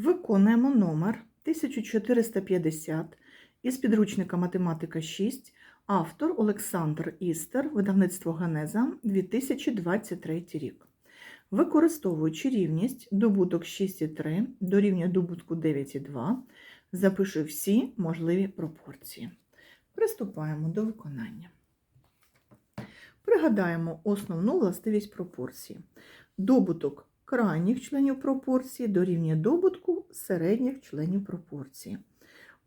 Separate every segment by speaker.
Speaker 1: Виконуємо номер 1450 із підручника Математика 6, автор Олександр Істер, видавництво Генеза, 2023 рік. Використовуючи рівність добуток 6,3 дорівнює добутку 9,2, запиши всі можливі пропорції. Приступаємо до виконання. Пригадаємо основну властивість пропорції. Добуток крайніх членів пропорції дорівнює добутку середніх членів пропорції.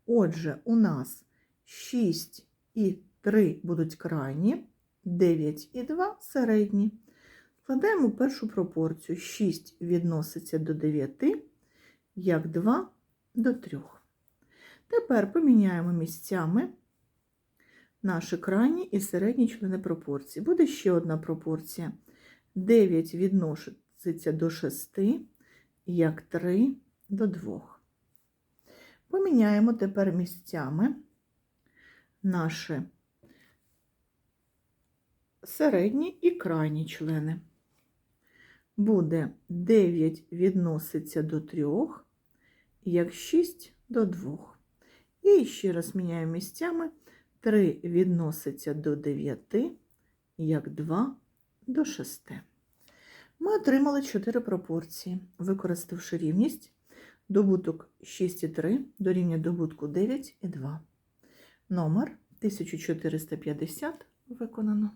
Speaker 1: Отже, у нас 6 і 3 будуть крайні, 9 і 2 середні. Складаємо першу пропорцію. 6 відноситься до 9, як 2 до 3. Тепер поміняємо місцями наші крайні і середні члени пропорції. Буде ще одна пропорція. 9 відноситься до 6, як 3 до 2. Поміняємо тепер місцями наші середні і крайні члени. Буде 9 відноситься до 3, як 6 до 2. І ще раз міняємо місцями. 3 відноситься до 9, як 2 до 6. Ми отримали 4 пропорції, використавши рівність добуток 6,3 дорівнює добутку 9,2. Номер 1450 виконано.